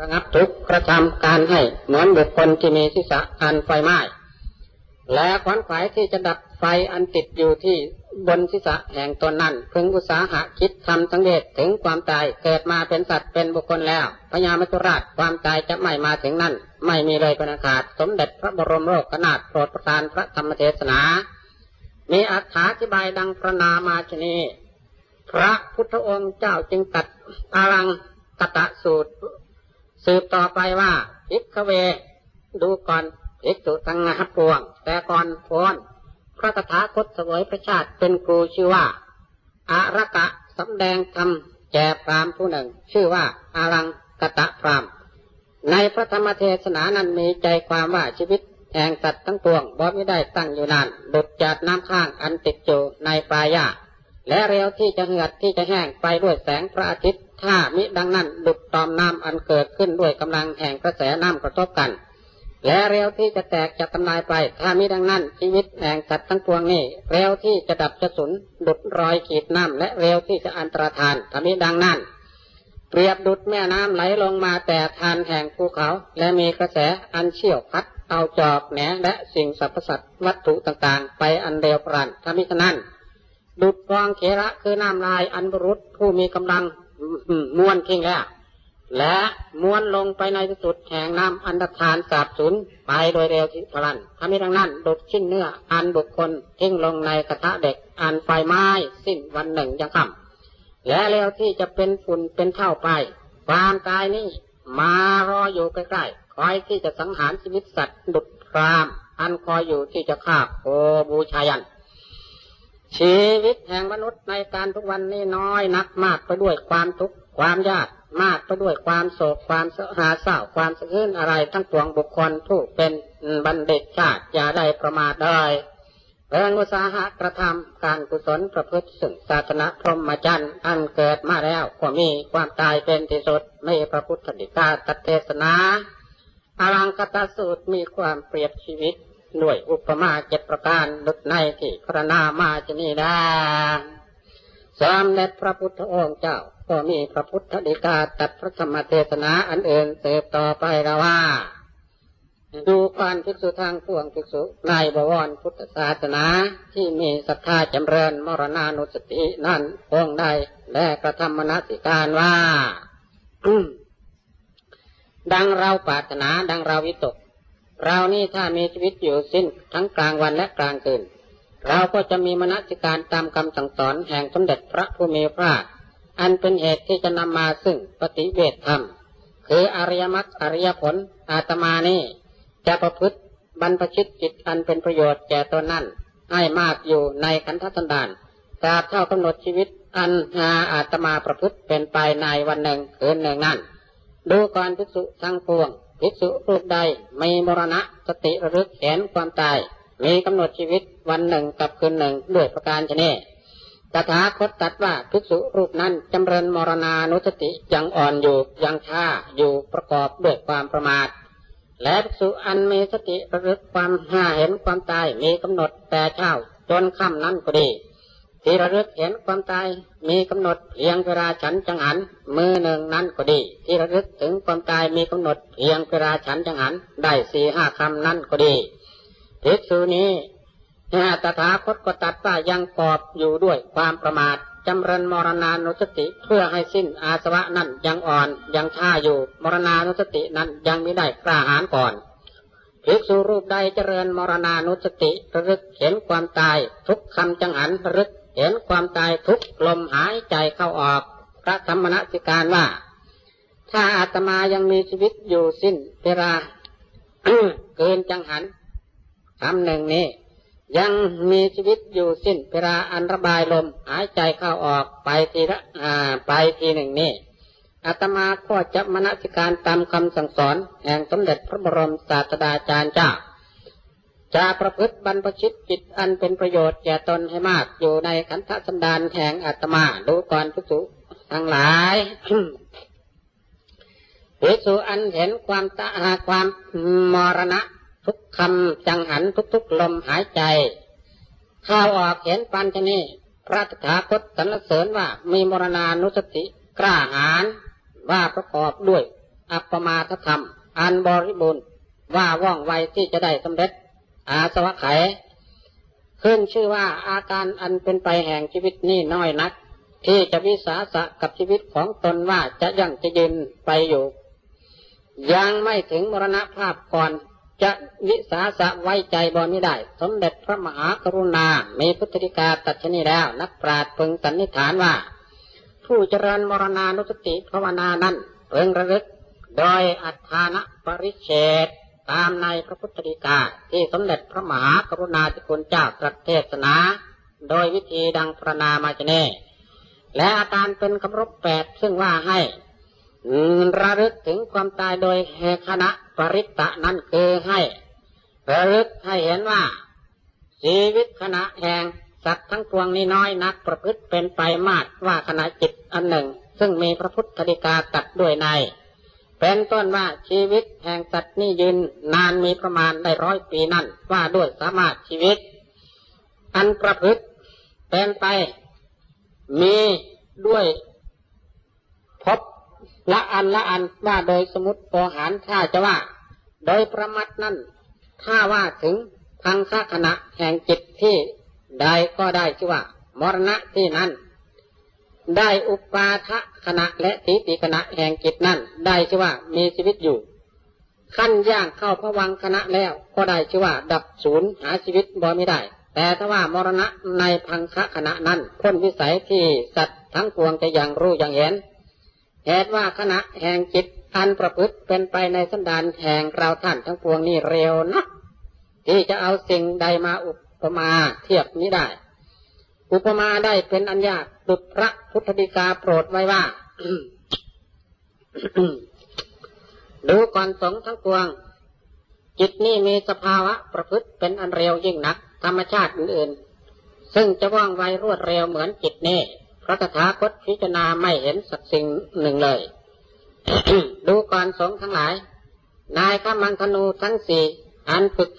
ระงับทุกกระทำการให้เหมือนบุคคลที่มีศีรษะอันไฟไหม้และขวัญขวายที่จะดับไฟอันติดอยู่ที่บนศีรษะแห่งตนนั้น พึงอุตสาหะคิดทำสังเวชถึงความตายเกิดมาเป็นสัตว์เป็นบุคคลแล้วพญามัจจุราชความตายจะไม่มาถึงนั่น ไม่มีเลยเป็นอาคาศสมเด็จพระบรมโลกขนาดโปรดประทานพระธรรมเทศนา มีอธิบายดังประนามาชนี พระพุทธองค์เจ้าจึงตัดอารังกตะสูตร สืบต่อไปว่าพิกเว ดูก่อนภิกษุทั้งงาปวง แต่ก่อนพนพระตถาคตสวยพระชาติเป็นครูชื่อว่าอารักะสำแดงธรรมแก่พรามผู้หนึ่ง ชื่อว่าอารังกตะพรามในพระธรรมเทศนานั้นมีใจความว่าชีวิตแห่งสัตว์ทั้งปวงบ่ไม่ได้ตั้งอยู่นานดุดจัดน้ำข้างอันติดอยู่ในปลายยาและเร็วที่จะเหือดที่จะแห้งไปด้วยแสงพระอาทิตย์ ถ้ามิดังนั้นดุดตอมน้ำอันเกิดขึ้นด้วยกำลังแห่งกระแสน้ำกระทบกัน และเร็วที่จะแตกจะทำลายไป ถ้ามิดังนั้น ชีวิตแห่งสัตว์ทั้งปวงนี้เร็วที่จะดับจะสูญดุดรอยขีดน้ำและเร็วที่จะอันตรธานถ้ามิดังนั้นเปรียบดุดแม่น้ำไหลลงมาแต่ทานแห่งภูเขา และมีกระแสอันเชี่ยวพัดเอาจอบแหนและสิ่งสรรพสัตว์วัตถุต่างๆ ไปอันเร็วปรันถ้ามิฉะนั้นดุดฟองเขระคือน้ำลายอันบรุษผู้มีกำลัง ม้วนทิ้งแล้วและม้วนลงไปในที่สุดแห่งน้ำอันดทานสาบสูญไปโดยเร็วที่พลันถ้ามิดังนั้นดุดชิ้นเนื้ออันบุคคลทิ้งลงในกระทะเด็กอันไฟไม้สิ้นวันหนึ่งยังค่ำและแล้วที่จะเป็นฝุ่นเป็นเท่าไป ความตายนี้มารออยู่ใกล้ๆคอยที่จะสังหารชีวิตสัตว์ดุดพรามอันคอยอยู่ที่จะฆ่าโอบูชายัน ชีวิตแห่งมนุษย์ในการทุกวันนี้น้อยนักมากไปด้วยความทุกข์ความยากมากไปด้วยความโศกความเสหาเศร้าความสะอื้นอะไรทั้งปวงบุคคลผู้เป็นบัณฑิตชาติอย่าได้ประมาทเลยเรื่องอุตสาหะกระทำการกุศลประพฤติสึ่งศาสนาพรหมจรรย์อันเกิดมาแล้วก็มีความตายเป็นที่สุดไม่พระพุทธดิกาตเทศนาอารังกตสูตรมีความเปรียบชีวิต ด้วยอุปมาเจ็ดประการดุจในที่พระนามาจะนี่ได้สมเด็จพระพุทธองค์เจ้า ก็มีพระพุทธดิกาตัดพระธรรมเทศนาอันอื่นเสพต่อไปแล้วว่า ดูการภิกษุทางพวงภิกษุในบวรพุทธศาสนาที่มีศรัทธาจำเริญมรณานุสตินั่นองค์ใดและกระทำมนสิการว่าดังเราปรารถนาดังเราวิตก เรานี่ถ้ามีชีวิตอยู่สิ้นทั้งกลางวันและกลางคืน เราก็จะมีมนสิการตามคำสั่งสอนแห่งสมเด็จพระผู้มีพระอันเป็นเหตุที่จะนำมาซึ่งปฏิเวทธรรม คืออริยมรรคอริยผลอาตมานี่จะประพฤติบรรพชิตจิตอันเป็นประโยชน์แก่ตนนั่นให้มากอยู่ในขันธสันดานตราบเท่ากำหนดชีวิตอันหาอาตมาประพฤติเป็นไปในวันหนึ่งคืนหนึ่งนั่นดูก่อนภิกษุทั้งปวง ภิกษุรูปใดมีมรณะสติระลึกเห็นความตาย มีกำหนดชีวิตวันหนึ่งกับคืนหนึ่งด้วยประการชนีตถาคตตรัสว่าภิกษุรูปนั้นจำเริญมรณานุสติยังอ่อนอยู่ยังช้าอยู่ประกอบด้วยความประมาท และภิกษุอันมีสติระลึกความห้าเห็นความตายมีกำหนดแต่เช้าจนค่ำนั้นก็ดี ที่ระลึกเห็นความตายมีกำหนดเพียงเวลาฉันจังหันมือหนึ่งนั้นก็ดี ที่ระลึกถึงความตายมีกำหนดเพียงเวลาฉันจังหันได้สี่ห้าคำนั้นก็ดีภิกษุนี้ตถาคตก็ตัดว่ายังกอบอยู่ด้วยความประมาทจำเริญมรณานุสติเพื่อให้สิ้นอาสวะนั้นยังอ่อนยังช้าอยู่มรณานุสตินั้นยังไม่ได้กล้าหาญก่อนภิกษุรูปใดเจริญมรณานุสติระลึกเห็นความตายทุกคำจังหันระลึก เห็นความตายทุกลมหายใจเข้าออก พระธรรมนัสิการว่า ถ้าอาตมายังมีชีวิตอยู่สิ้นเวลาเกินจังหันคำหนึ่งนี้ ยังมีชีวิตอยู่สิ้นเวลาอันระบายลมหายใจเข้าออกไปทีละอ่าไปทีหนึ่งนี้อาตมาก็จะมนสิการตามคำสั่งสอนแห่งสมเด็จพระบรมศาสดาจารย์เจ้า จะประพฤติบรรพชิตจิตอันเป็นประโยชน์แก่ตนให้มากอยู่ในขันธสันดานแห่งอาตมาดูก่อนภิกษุทั้งหลายภิกษุอันเห็นความตาความมรณะ ทุกคำจังหันทุกๆลมหายใจ เข้าออกเห็นปัญชนีพระตถาคตสรรเสริญว่ามีมรณานุสติกล้าหาญว่าประกอบด้วย อัปปมาทธรรม อันบริบูรณ์ว่าว่องไวที่จะได้สำเร็จ อาสวะไขขึ้นชื่อว่าอาการอันเป็นไปแห่งชีวิตนี่น้อยนัก ที่จะวิสาสะกับชีวิตของตนว่าจะยังจะยืนไปอยู่ ยังไม่ถึงมรณภาพก่อนจะวิสาสะไว้ใจบอไม่ได้ สมเด็จพระมหากรุณา มีพุทธิกาตัดชนีแล้ว นักปราชญ์พึงสันนิษฐานว่า ผู้เจริญมรณานุสติภาวนานั้นเพึงระลึก โดยอัฏฐานะปริเชต ตามในพระพุทธดีกาที่สมเด็จพระมหากรุณาธิคุณเจ้าตรัสเทศนา โดยวิธีดังพระนามาจเนและอาการเป็นคำรบแปดซึ่งว่าให้ระลึกถึงความตายโดยเหคณะปริตะนั้นคือให้ระลึกให้เห็นว่า ชีวิตขณะแห่งสัตว์ทั้งปวงนี้น้อยนักประพฤติเป็นไปมากว่าขณะจิตอันหนึ่ง ซึ่งมีพระพุทธดิกาตัดด้วยใน เป็นต้นว่าชีวิตแห่งสัตว์นี้ยืนนานมีประมาณได้ร้อยปีนั่นว่าด้วยสามารถชีวิต อันประพฤติเป็นไป มีด้วยพบละอันละอันว่าโดยสมุติโอหารถ้าจะว่า โดยประมัดนั่นถ้าว่าถึงพังคขณะแห่งจิตที่ใดก็ได้ชื่อว่า มรณะที่นั้น ได้อุปาทะขณะและติติขณะแห่งจิตนั้นได้ชื่อว่ามีชีวิตอยู่ ขั้นย่างเข้าพระวังคณะแล้วก็ได้ชื่อว่า ดับศูนย์หาชีวิตบ่ไม่ได้ แต่ถ้าว่ามรณะในพังคะขณะนั้นพ้นวิสัยที่สัตว์ทั้งปวงจะยังรู้ยังเห็นเหตุว่าขณะแห่งจิตอันประพฤติเป็นไปในสันดานแห่งเราท่านทั้งปวงนี้เร็วนะที่จะเอาสิ่งใดมาอุปมาเทียบนี้ได้ อุปมาได้เป็นอัญญาตุพระพุทธดิกาโปรดไว้ว่าดูก่อนสงทั้งปวง จิตนี่มีสภาวะประพฤติเป็นอันเร็วยิ่งนัก ธรรมชาติอื่นๆ ซึ่งจะว่องไวรวดเร็วเหมือนจิตนี่พระตถาคตพิจารณาไม่เห็นสักสิ่งหนึ่งเลย ดูก่อนสงทั้งหลาย นายข้ามังธนูทั้งสี่อันฝึก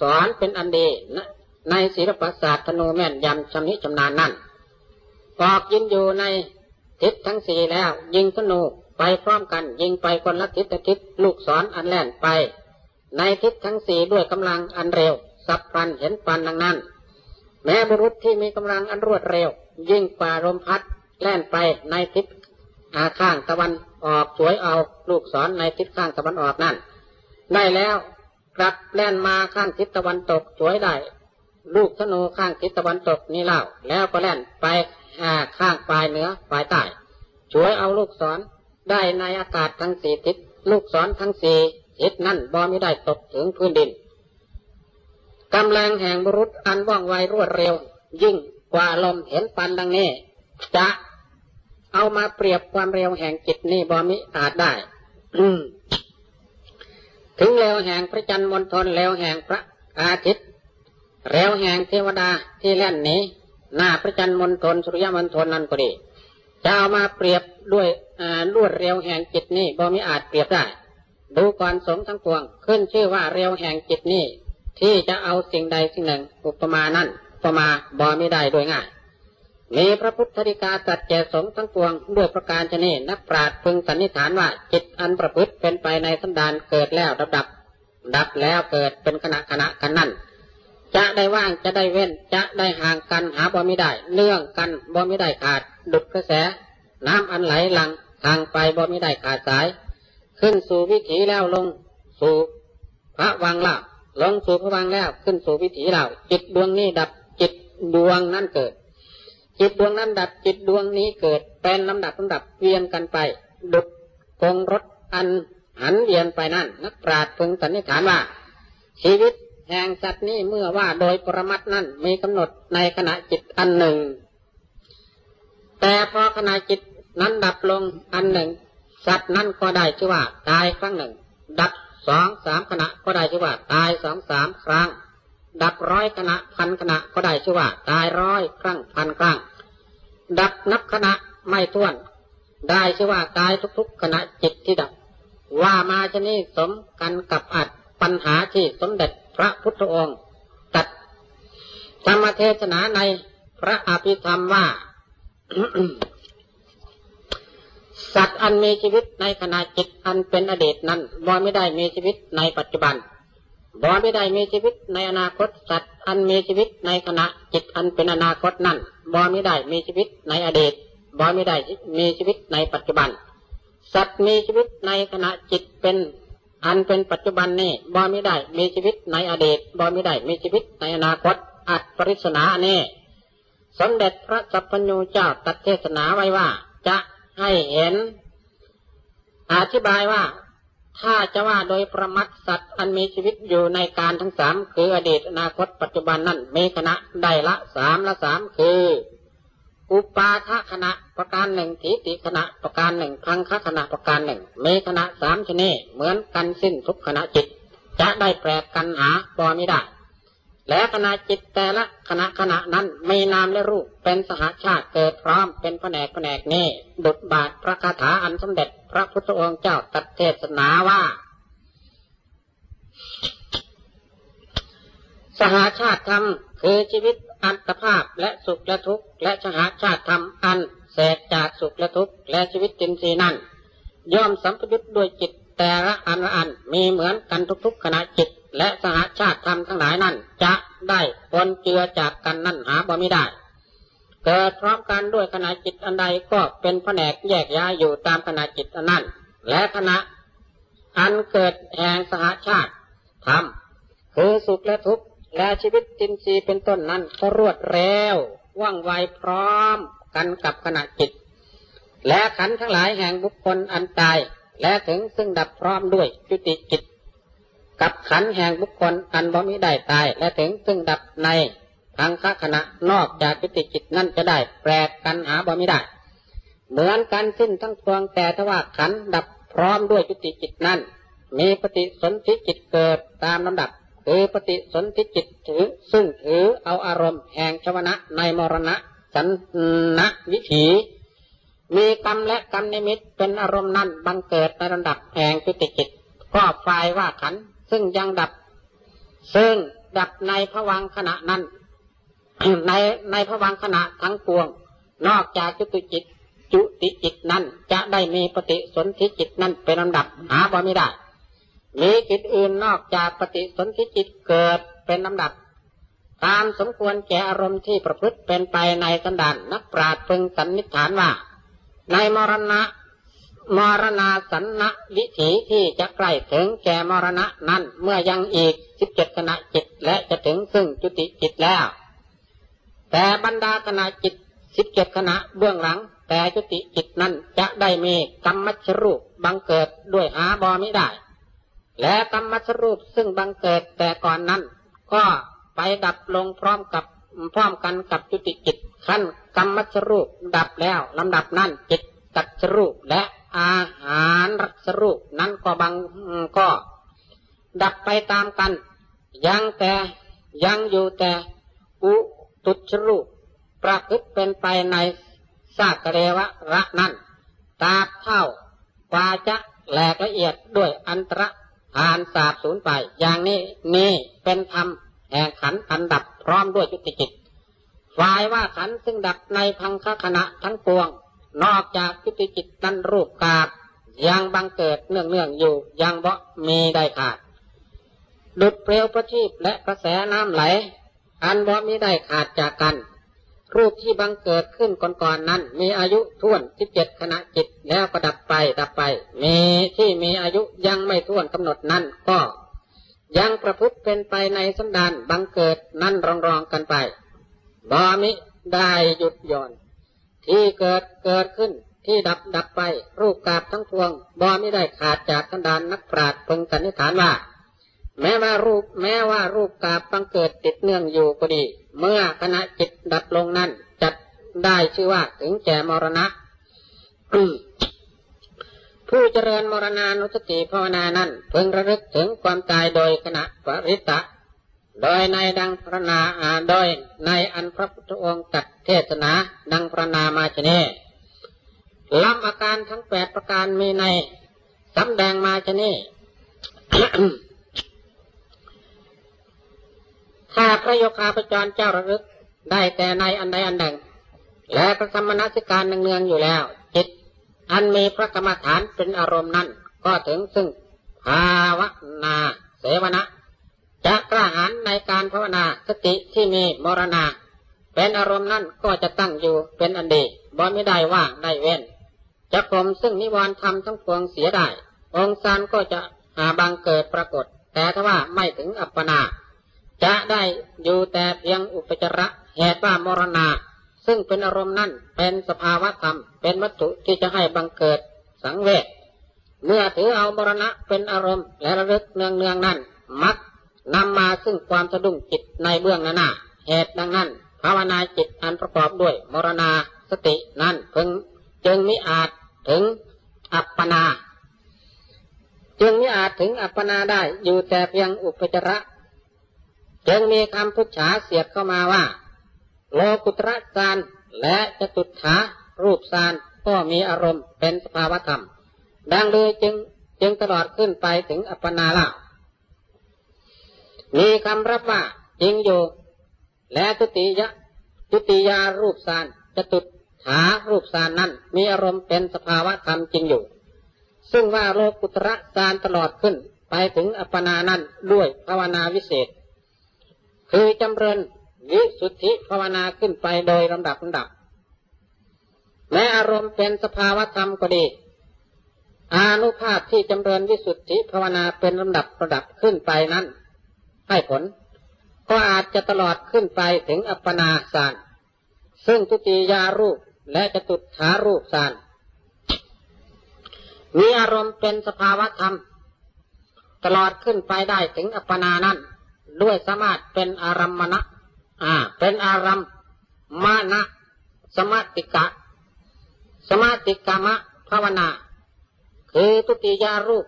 สอนเป็นอันดี ในศิลปศาสตร์ธนูแม่นยำชำนิชำนาญนั่นปอกยิงอยู่ในทิศทั้งสี่แล้ว ยิงธนูไปพร้อมกัน ยิงไปคนละทิศทิศลูกศรออันแล่นไป ในทิศทั้งสี่ด้วยกำลังอันเร็ว สับพันเห็นปันดังนั้น แม้บุรุษที่มีกำลังอันรวดเร็ว ยิ่งกว่าลมพัดแล่นไปในทิศอาข้างตะวันออกสวยเอาลูกศรในทิศข้างตะวันออกนั่นได้แล้วกลับแล่นมาข้างทิศตะวันตกสวยได้ ลูกธนูข้างทิศตะวันตกนี่เล่า แล้วก็แล่นไปข้างปลายเหนือปลายใต้ช่วยเอาลูกศรได้ในอากาศทั้งสี่ทิศลูกศรทั้งสี่ทิศนั่นบอม่ได้ตกถึงพื้นดินกำลังแห่งบุรุษอันว่องไวรวดเร็ว ยิ่งกว่าลมเห็นปันดังนี้ จะเอามาเปรียบความเร็วแห่งจิตนี่บอมิอาจได้ถึงเร็วแห่งพระจันทร์มณฑลเร็วแห่งพระอาทิตย์ เร็วแห่งเทวดาที่แล่นหนีหน้าพระจันทร์มณฑลสุริยมณฑลนั้นก็ดีจะเอามาเปรียบด้วยลวดเร็วแห่งจิตนี่บอมิอาจเปรียบได้ ดูก่อนสมทั้งปวง ขึ้นชื่อว่าเร็วแห่งจิตนี่ที่จะเอาสิ่งใดสิ่งหนึ่ง อุปมานั่นก็มาบอไม่ได้โดยง่ายมีพระพุทธธิกาตัดแก่สงทั้งปวงด้วยประการชนีนักปราชญ์พึงสันนิษฐานว่าจิตอันประพฤติเป็นไปในสันดานเกิดแล้วดับดับ ดับแล้วเกิดเป็นขณะขณะกันนั่น จะได้ว่างจะได้เว้น จะได้ห่างกันหาบ่ไม่ได้เนื่องกันบ่ไม่ได้ขาดดุดกระแส น้ำอันไหลหลังทางไปบ่ไม่ได้ขาดสาย ขึ้นสู่วิถีแล้วลงสู่พระวังลาลงสู่พระวังแล้วขึ้นสู่วิถีเราจิตดวงนี้ดับจิตดวงนั้นเกิด จิตดวงนั้นดับจิตดวงนี้เกิดเป็นลำดับลำดับเวียนกันไป ดุดกงรถอันหันเวียนไปนั่นนักปราชญ์พึงสันนิษฐานว่าชีวิต แห่งสัตว์นี้เมื่อว่าโดยปรมัตนั้นมีกำหนดในขณะจิตอันหนึ่ง แต่พอขณะจิตนั้นดับลงอันหนึ่ง สัตว์นั้นก็ได้ชื่อว่าตายครั้งหนึ่ง ดับสองสามขณะก็ได้ชื่อว่าตายสองสามครั้ง ดับร้อยขณะพันขณะก็ได้ชื่อว่า ตายร้อยครั้งพันครั้ง ดับนับขณะไม่ท้วน ได้ชื่อว่าตายทุกๆ ขณะจิตที่ดับ ว่ามาชนี้สมกันกับอัดปัญหาที่สมเด็จ พระพุทธองค์ตัดธรรมเทศนาในพระอภิธรรมว่า สัตว์อันมีชีวิตในขณะจิตอันเป็นอดีตนั้นบ่ไม่ได้มีชีวิตในปัจจุบันบ่ไม่ได้มีชีวิตในอนาคตสัตว์อันมีชีวิตในขณะจิตอันเป็นอนาคตนั้นบ่ไม่ได้มีชีวิตในอดีตบ่ไม่ได้มีชีวิตในปัจจุบัน สัตว์มีชีวิตในขณะจิตเป็น อันเป็นปัจจุบันนี่บ่ไม่ได้มีชีวิตในอดีตบ่ไม่ได้มีชีวิตในอนาคตอัตปริศนาเน่สมเด็จพระสัพพัญญูเจ้าตัดเทศนาไว้ว่า จะให้เห็น อธิบายว่า ถ้าจะว่าโดยประมัดสัตว์อันมีชีวิตอยู่ในการทั้งสามคืออดีตอนาคตปัจจุบันนั่นมีคณะได้ละสามละสามคือ อุปาทคณะประการหนึ่งทิฏฐิคณะประการหนึ่งพังคคณะประการหนึ่งเมีคณะสามชนิดเหมือนกันสิ้นทุกขณะจิต จะได้แปลกกันหาพอไม่ได้ และขณะจิตแต่ละขณะขณะนั้นมีนามและรูปเป็นสหชาติเกิดพร้อมเป็นแผนกแผนกนี้ดุดบาทพระคาถาอันสมเด็จ พระพุทธองค์เจ้าตัดเทศนาว่า สหชาติธรรมคือชีวิตอัตภาพและสุขและทุกข์และสหชาติธรรมอันเศษจากสุขและทุกข์และชีวิตจินทรีย์นั้นย่อมสัมพยุตด้วยจิตแต่ละอันละอันมีเหมือนกันทุกๆขณะจิต และสหชาติธรรมทั้งหลายนั้น จะได้ปนเจือจากกันนั่นหาบ่ไม่ได้เกิดพร้อมกันด้วยขณะจิตอันใดก็เป็นแผนกแยกย้ายอยู่ตามขณะจิตอันนั้น และขณะอันเกิดแห่งสหชาติธรรมคือสุขและทุกข์ และชีวิตจินทรีย์เป็นต้นนั้นก็รวดเร็วว่องไวพร้อมกันกับขณะจิต และขันทั้งหลายแห่งบุคคลอันตาย และถึงซึ่งดับพร้อมด้วยจุติจิต กับขันแห่งบุคคลอันบ่มิได้ตาย และถึงซึ่งดับในทางคขณะนอกจากจุติจิตนั่นจะได้แปลกันหาบ่มิได้ เหมือนกันสิ้นทั้งพวงแต่ถ้าว่าขันดับพร้อมด้วยจุติจิตนั้นมีปฏิสนธิจิตเกิดตามลำดับ คือปฏิสนธิจิตถือ ซึ่งถือเอาอารมณ์แห่งชวนะในมรณะสันนวิถี มีกรรมและกรรมนิมิตเป็นอารมณ์นั้นบังเกิดในระดับแห่งจุติจิตก็ฝ่ายว่าขันซึ่งยังดับ ซึ่งดับในผวังขณะนั้น ในในผวังขณะทั้งปวง นอกจากจุติจิต จุติจิตนั้นจะได้มีปฏิสนธิจิตนั้นเป็นลำดับหาบ่ไม่ได้ มีจิตอื่นนอกจากปฏิสนธิจิตเกิดเป็นลำดับ ตามสมควรแก่อารมณ์ที่ประพฤติเป็นไปในสันดานนักปราชญ์พึงสันนิษฐานว่า ในมรณะมรณาสันนวิถีที่จะใกล้ถึงแก่มรณะนั้นเมื่อยังอีกสิบเจ็ดขณะจิตและจะถึงซึ่งจุติจิตแล้ว แต่บรรดาขณะจิตสิบเจ็ดขณะเบื้องหลัง แต่จุติจิตนั้นจะได้มีกรรมมัชรูปบังเกิดด้วยหาบอไม่ได้ และกรรมสรูปซึ่งบังเกิดแต่ก่อนนั้น ก็ไปดับลงพร้อมกับพร้อมกันกับจุติจิตขั้นกรรมสรูปดับแล้วลำดับนั้นจิตตัดสรูปและอาหารรัสรูปนั้นก็บังก็ ดับไปตามกัน ยังแต่ยังอยู่แต่อุตุชรูปประพฤติเป็นไปในสากเรวะระนั้นตาเท่ากว่าจะแหลกละเอียดด้วยอันตร ผ่านสาบสูญไป อย่างนี้นี่เป็นธรรมแห่งขันอันดับพร้อมด้วยจุติจิตฝ่ายว่าขันซึ่งดับในพังคขณะทั้งปวง นอกจากจุติจิตนั้นรูปกาบยังบังเกิดเนื่องเนื่องอยู่ยังบ่มีได้ขาดดุดเปลวประทีปและกระแสน้ำไหล อันบ่มีได้ขาดจากกัน รูปที่บังเกิดขึ้นก่อนๆนนั้น มีอายุท่วนสิบเจ็ดขณะจิตแล้วก็ดับไปดับไป มีที่มีอายุยังไม่ท่วนกำหนดนั้นก็ ยังประพฤติเป็นไปในสันดานบังเกิดนั่นรองรองกันไปบามิได้หยุดย่อนที่เกิดเกิดขึ้นที่ดับดับไป รูปกาบทั้งพวงบอม่ได้ขาดจากสันดานนักปราชญ์พึงสันนิษฐานว่า แม้ว่ารูปแม้ว่ารูปกาบบังเกิดติดเนื่องอยู่ก็ดี เมื่อขณะจิตดับลงนั้นจัดได้ชื่อว่าถึงแก่มรณะผู้เจริญมรณานุสติภาวนานั้นเพิ่งระลึกถึงความตายโดยขณะปริตะโดยในดังพระนาอาโดยในอันพระพุทธองค์ตัดเทศนาดังพระนามาชเนลำอาการทั้งแปดประการมีในสำแดงมาชเน ถ้าพระโยคาพจรเจ้าระลึกได้แต่ในอันใดอันหนึ่ง และพระสมณสิการเนืองอยู่แล้ว จิต อันมีพระกรรมฐานเป็นอารมณ์นั้น ก็ถึงซึ่งภาวนาเสวนะจะกล้าหาญในการภาวนาสติที่มีมรณา เป็นอารมณ์นั้นก็จะตั้งอยู่เป็นอันดีบ่ไม่ได้ว่างได้เว้นจะกลมซึ่งนิวรณ์ธรรมทั้งปวงเสียได้ องค์ซานก็จะหาบางเกิดปรากฏ แต่ถ้าว่าไม่ถึงอัปปนา จะได้อยู่แต่เพียงอุปจาระเหตุว่ามรณา ซึ่งเป็นอารมณ์นั่นเป็นสภาวะธรรม เป็นวัตถุที่จะให้บังเกิดสังเวชเมื่อถือเอามรณะเป็นอารมณ์และระลึกเนืองเนืองๆนั้น มักนำมาซึ่งความสะดุ้งจิตในเบื้องหน้าเหตุดังนั้น ภาวนาจิตอันประกอบด้วยมรณาสตินั้นพึงจึงมิอาจถึงอัปปนา จึงมิอาจถึงอัปปนาได้อยู่แต่เพียงอุปจาระ จึงมีคำพุทธาเสียดเข้ามาว่า โลกุตระสานและจตุถารูปสานก็มีอารมณ์เป็นสภาวธรรม ดังเลยจึงจึงตลอดขึ้นไปถึงอัปปนาละมีคำรับว่าจริงอยู่ และตุติยะตุติยารูปสานจตุถารูปสานนั้นมีอารมณ์เป็นสภาวธรรมจริงอยู่ ซึ่งว่าโลกุตระสานตลอดขึ้นไปถึงอัปปนานั้นด้วยภาวนาวิเศษ คือจำเริญวิสุทธิภาวนาขึ้นไปโดยลำดับลำดับ แม้อารมณ์เป็นสภาวธรรมก็ดี อานุภาพที่จำเริญวิสุทธิภาวนาเป็นลำดับระดับขึ้นไปนั้น ให้ผล ก็อาจจะตลอดขึ้นไปถึงอัปปนาสานซึ่งตุติยารูปและจตุถารูปสานมีอารมณ์เป็นสภาวธรรม ตลอดขึ้นไปได้ถึงอัปปนานั้น ด้วยสมารถเป็นอารัมมณะอ่า เป็นอารัมมานะสมาติกะ สมาติกามะภาวนา คือตุติยารูป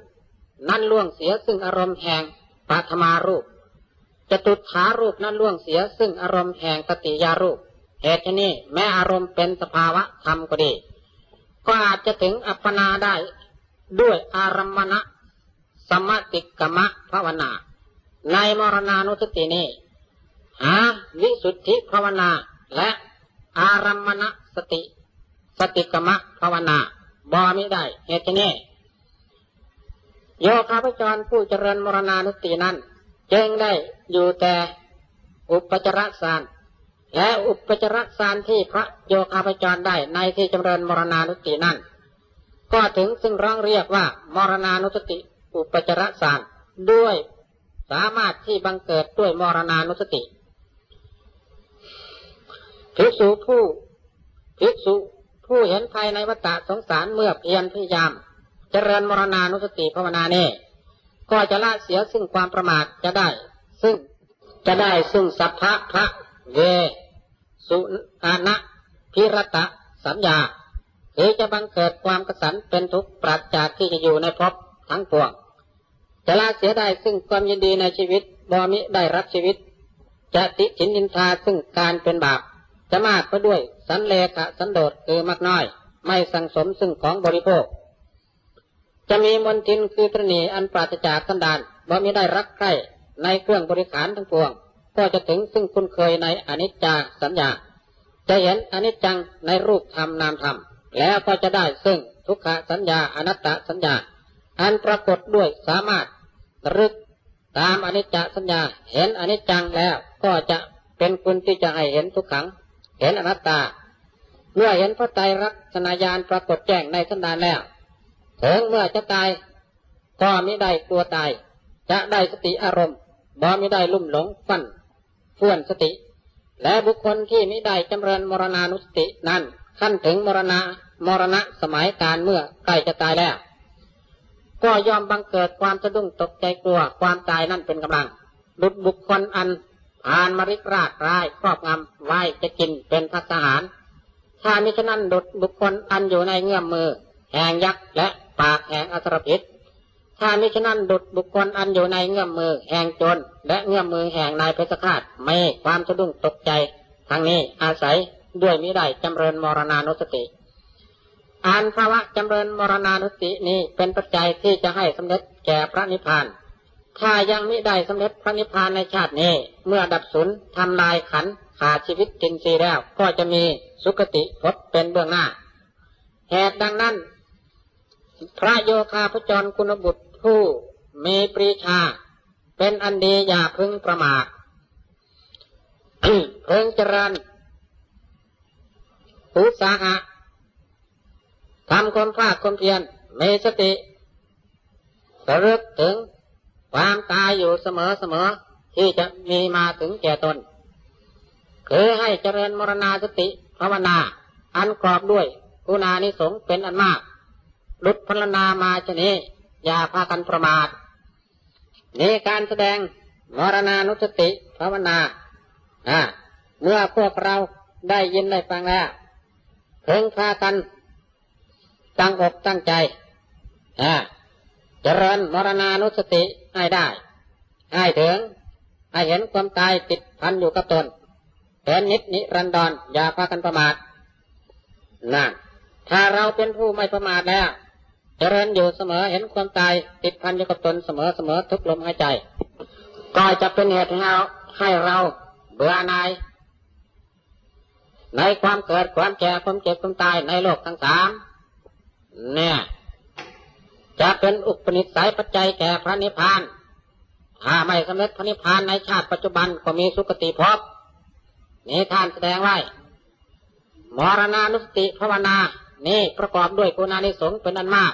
นั้นล่วงเสียซึ่งอารมณ์แห่งปัทมารูปจตุถารูปนั้นล่วงเสียซึ่งอารมณ์แห่งตติยารูป เหตุนี้แม้อารมณ์เป็นสภาวะธรรมก็ดี ก็อาจจะถึงอัปปนาได้ด้วยอารัมมณะสมาติกามะภาวนา ในมรณานุสตินี้หาวิสุทธิภาวนา และอารัมมณสติ สติกมะภาวนาบอไม่ได้เหตุนี้โยคาพจรผู้เจริญมรณานุสตินั้นจึงได้อยู่แต่อุปจารสานและอุปจารสานที่พระโยคาพจรได้ในที่เจริญมรณานุสตินั้น ก็ถึงซึ่งร้องเรียกว่ามรณานุสติ อุปจารสานด้วย สามารถที่บังเกิดด้วยมรณานุสติภิกษุผู้ภิกษุผู้เห็นภายในวัฏสงสารเมื่อเพียรพยายาม เจริญมรณานุสติภาวนาเน่ก็จะละเสียซึ่งความประมาทจะได้ ซึ่งจะได้ซึ่งสัพพะพระเวสุอานะพิรตะสัญญาหรือจะบังเกิดความกระสันเป็นทุกข์ปราศจากที่จะอยู่ในภพทั้งปวง จะละเสียได้ซึ่งความยินดีในชีวิตบอมิได้รับชีวิต จะติฉินยินทาซึ่งการเป็นบาป จะมากก็ด้วยสันเลขะสันโดษคือมากน้อย ไม่สังสมซึ่งของบริโภค จะมีมนทินคือตรณีอันปราศจากกันดานบ่มีได้รักใคร่ในเครื่องบริขารทั้งปวง ก็จะถึงซึ่งคุณเคยในอนิจจาสัญญา จะเห็นอนิจจังในรูปธรรมนามธรรม แล้วก็จะได้ซึ่งทุกขสัญญาอนัตตสัญญา อันปรากฏด้วยสามารถรึกตามอนิจจสัญญา เห็นอนิจจังแล้วก็จะเป็นคุณที่จะให้เห็นทุกขัง เห็นอนัตตา เมื่อเห็นพระไตรลักษณญาณปรากฏแจ้งในสันดานแล้วถึงเมื่อจะตายก็ไม่ได้กลัวตาย จะได้สติอารมณ์บ่ไม่ได้ลุ่มหลงฟันฟ้วนสติ และบุคคลที่ไม่ได้จำเริญมรณานุสตินั้นขั้นถึงมรณะมรณะสมัยการเมื่อใกล้จะตายแล้ว ก็ยอมบังเกิดความสะดุ้งตกใจกลัว ความตายนั่นเป็นกำลังดุดบุคคลอันผ่านมริกรากร้ายครอบงำไว้จะกินเป็นพัฒหาร ถ้ามิฉะนั้นดุดบุคคลอันอยู่ในเงื่อมมือ แห่งยักษ์และปากแห่งอสรพิษ ถ้ามิฉะนั้นดุดบุคคลอันอยู่ในเงื่อมมือ แห่งโจรและเงื่อมมือแห่งนายเพชฌฆาตไม่ความสะดุ้งตกใจ ทั้งนี้อาศัยด้วยมิได้จำเริญมรณานุสติ อานภาวะจำเริญมรณานุสตินี้เป็นปัจจัยที่จะให้สำเร็จแก่พระนิพพาน ถ้ายังไม่ได้สำเร็จพระนิพพานในชาตินี้ เมื่อดับสูญทำลายขันขาดชีวิตจินซีแล้ว ก็จะมีสุคติพบเป็นเบื้องหน้า เหตุดังนั้น พระโยคาพจรคุณบุตรผู้มีปรีชา เป็นอันดีอย่าพึงประมาทเพิ่งเจริญอุตสาหะ ทำความภาคความเพียรมีสติระลึกถึงความตายอยู่เสมอเสมอที่จะมีมาถึงแก่ตน คือให้เจริญมรณาสติภาวนา อันกรอบด้วยกุณานิสงเป็นอันมากลุดพลนามาชนี้ อย่าพากันประมาทนี่การแสดงมรณานุสติภาวนาอ่าเมื่อพวกเราได้ยินได้ฟังแล้วเพิ่งพากัน ตั้งอกตั้งใจอ่าเจริญมรณานุสติให้ได้ ให้ถึง ให้เห็นความตายติดพันอยู่กับตนเป็นนิดนิรันดรอย่าพากันประมาทนั่นถ้าเราเป็นผู้ไม่ประมาทแล้วเจริญอยู่เสมอเห็นความตายติดพันอยู่กับตนเสมอเสมอทุกลมหายใจ ก็จะเป็นเหตุให้เราให้เราเบื่อหน่ายในความเกิดความแก่ความเจ็บความตายในโลกทั้งสาม เนี่ยจะเป็นอุปนิสัยปัจจัยแก่พระนิพพาน ถ้าไม่สำเร็จพระนิพพานในชาติปัจจุบันก็มีสุคติภพนี่ท่านแสดงไว้ มรณานุสติภาวนา นี่ประกอบด้วยคุณานิสงส์เป็นอันมาก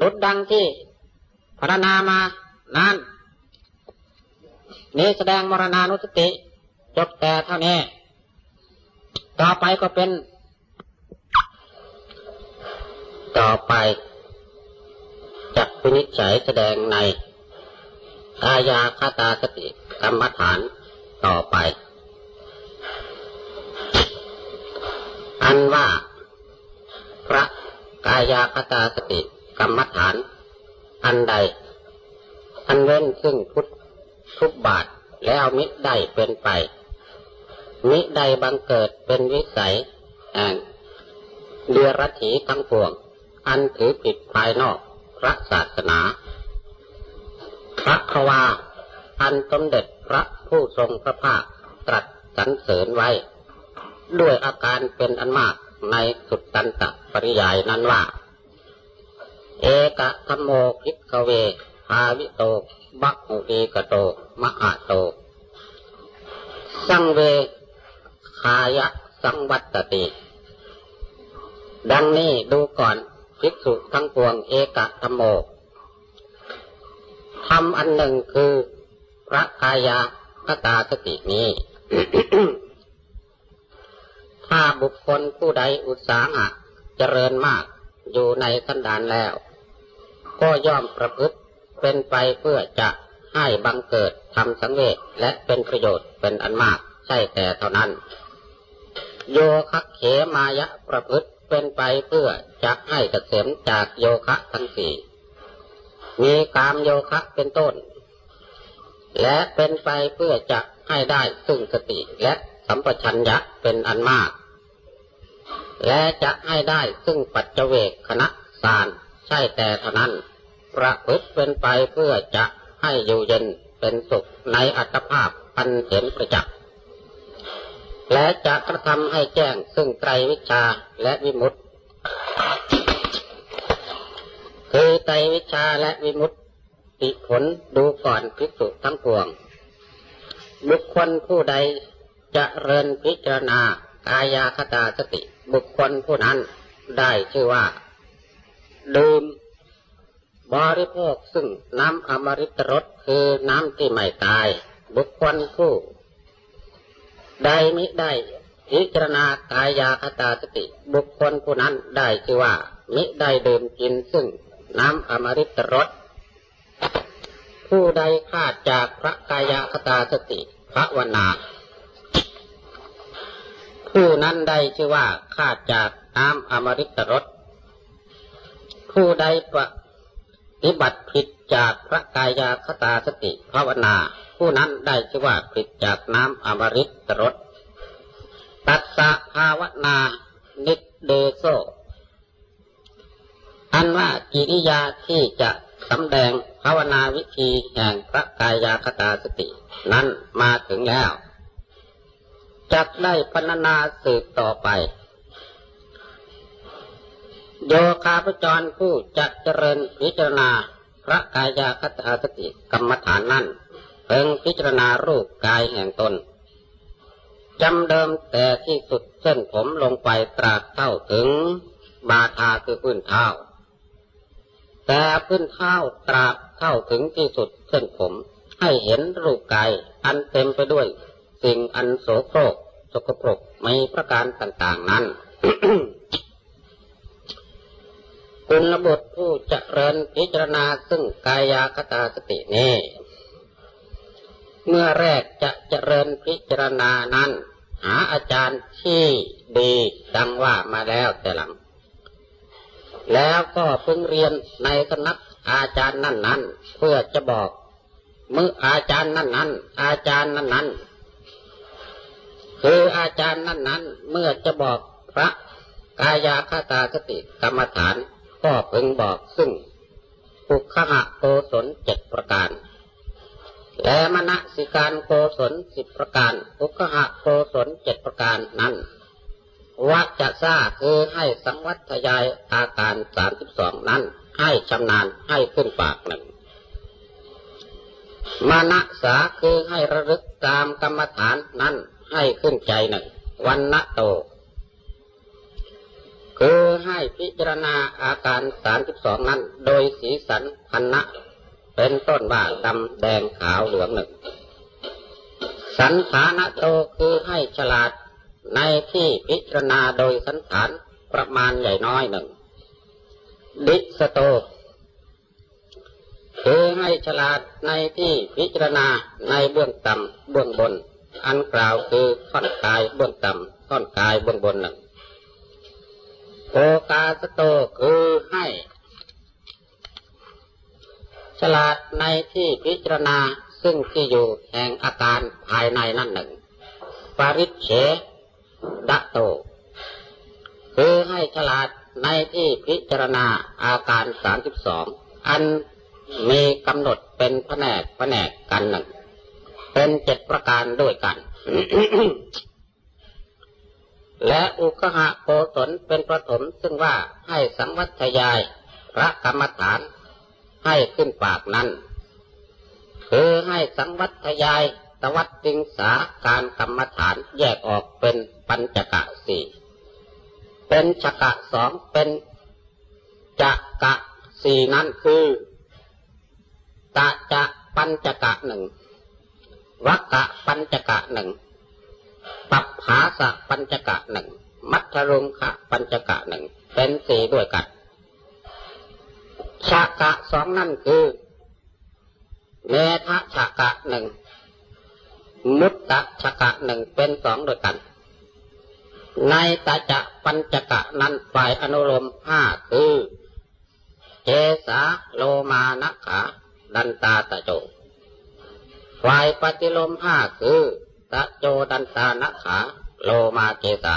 ลุดดังที่พรรณนามานั้นนี่แสดงมรณานุสติ จบแต่เท่านี้ ต่อไปก็เป็น ต่อไปจักพินิจฉัยแสดงในกายาคตาสติกรรมฐานต่อไป อันว่า พระกายาคตาสติกรรมฐาน อันใด อันเว้นซึ่งพุทธทุบบาทแล้วมิได้เป็นไป มิได้บังเกิดเป็นวิสัยแห่งเดือรัถีทั้งปวง อันถือผิดภายนอกพระศาสนา พระควา อันสมเด็จพระผู้ทรงพระภาคตรัสสรรเสริญไว้ ด้วยอาการเป็นอันมากในสุดตันตปริยายนั้นว่า เอกธรรมโมภิกขเวภาวิโตบักหุเอกโต มหาโต สังเวคายะสังวัตติ ดังนี้ดูก่อน ภิกษุทั้งปวงเอกธรรมโมทำอันหนึ่งคือพระกายาคตาสตินี้ ถ้าบุคคลผู้ใดอุตสาหะเจริญมากอยู่ในสันดานแล้ว ก็ย่อมประพฤติเป็นไปเพื่อจะให้บังเกิดทำสังเวชและเป็นประโยชน์เป็นอันมากใช่แต่เท่านั้น โยคเขมายะประพฤติ เป็นไปเพื่อจะให้เกษมจากโยคะทั้งสี่มีกามโยคะเป็นต้น และเป็นไปเพื่อจะให้ได้ซึ่งสติและสัมปชัญญะเป็นอันมาก และจะให้ได้ซึ่งปัจเจเวกคณะสารใช่แต่เท่านั้น ประพฤติเป็นไปเพื่อจะให้อยู่เย็นเป็นสุขในอัตภาพอันเห็นประจักษ์ และจะกระทำให้แจ้งซึ่งไตรวิชาและวิมุตติคือไตรวิชาและวิมุตติผลดูก่อนภิกษุทั้งปวง บุคคลผู้ใดจะเริญพิจารณากายาคตาสติ บุคคลผู้นั้นได้ชื่อว่า ดื่มบริโภคซึ่งน้ำอมฤตรสคือน้ำที่ไม่ตาย บุคคลผู้ ได้มิได้พิจารณากายาคตาสติ บุคคลผู้นั้นได้ชื่อว่า มิได้ดื่มกินซึ่งน้ำอมฤตรสผู้ใดขาดจากพระกายาคตาสติพระวนาผู้นั้นได้ชื่อว่าขาดจากน้ำอมฤตรสผู้ใดปฏิบัติผิดจากพระกายาคตาสติภาวนา ผู้นั้นได้ชื่อว่าผิดจากน้ำอมฤตรสตัสสะภาวนานิเดโซ อันว่ากิริยาที่จะสำแดงภาวนาวิธีแห่งพระกายาคตาสติ นั้นมาถึงแล้วจักได้พรรณนาสืบต่อไป โยคาพจรผู้จะเจริญพิจารณาพระกายาคตาสติกรรมฐานนั้น เพิ่งพิจารณารูปกายแห่งตนจำเดิมแต่ที่สุดเส้นผมลงไปตราเท่าถึงบาทาคือพื้นเท้า แต่พื้นเท้าตราเข้าถึงที่สุดเส้นผม ให้เห็นรูปกายอันเต็มไปด้วย สิ่งอันโสโครกสกปรกไม่ประการต่างๆนั้นคุณบุตรผู้เจริญพิจารณาซึ่งกายาคตาสตินี้ เมื่อแรกจะเจริญพิจารณานั้น หาอาจารย์ที่ดีดังว่ามาแล้วแต่หลัง แล้วก็เพิ่งเรียนในสำนักอาจารย์นั่นนั้นเพื่อจะบอกเมื่ออาจารย์นั่นนั้นอาจารย์นั่นนั้นคืออาจารย์นั่นนั้นเมื่อจะบอกพระกายาคตาสติกรรมฐาน ก็พึงบอกซึ่งปุคหะโกศลเจ็ดประการ และมณสิการโกศลสิบประการปุคหะโกศลเจ็ดประการนั้นวัจะทราคือให้สังวัตยายอาการสามสิบสองนั้น ให้ชำนาญให้ขึ้นปากหนึ่งมณสาคือให้ระลึกตามกรรมฐานนั้นให้ขึ้นใจหนึ่งวันณโต คือให้พิจารณาอาการสามสิบสองนั้น โดยสีสันพันนะ เป็นต้นว่าดำแดงขาวเหลืองหนึ่ง สันฐานโตคือให้ฉลาดในที่พิจารณาโดยสันฐานประมาณใหญ่น้อยหนึ่ง ดิสโต คือให้ฉลาดในที่พิจารณาในเบื้องต่ำเบื้องบน อันกล่าวคือท่อนกายเบื้องต่ำท่อนกายเบื้องบนหนึ่งโอกาสโตคือให้ ฉลาดในที่พิจารณาซึ่งที่อยู่แห่งอาการภายในนั่นหนึ่ง ปริเฉดะโต คือให้ฉลาดในที่พิจารณาอาการสามสิบสองอันมีกำหนดเป็นแผนกแผนกกันหนึ่ง เป็นเจ็ดประการด้วยกัน และอุคหะโกศลเป็นประถมซึ่งว่าให้สังวัตยายพระกรรมฐาน ให้ขึ้นปากนั้นคือให้สังวัตยายตวัดติงสาการกรรมฐานแยกออกเป็นปัญจกะสี่เป็นชกะสองเป็นจักะสี่นั้นคือตะจะปัญจกะหนึ่งวักกะปัญจกะหนึ่งปัปภาสะปัญจกะหนึ่งมัทธรุงคะปัญจกะหนึ่งเป็นสี่ด้วยกัน ชากะสองนั่นคือเมทะชากะหนึ่งมุตตะชากะหนึ่งเป็นสองด้วยกัน ในตาจะปัญจกะนั้นฝ่ายอนุโลมห้าคือเจสาโลมานะขาดันตาตะโจ ฝ่ายปฏิโลมห้าคือตะโจดันตานะขาโลมาเจสา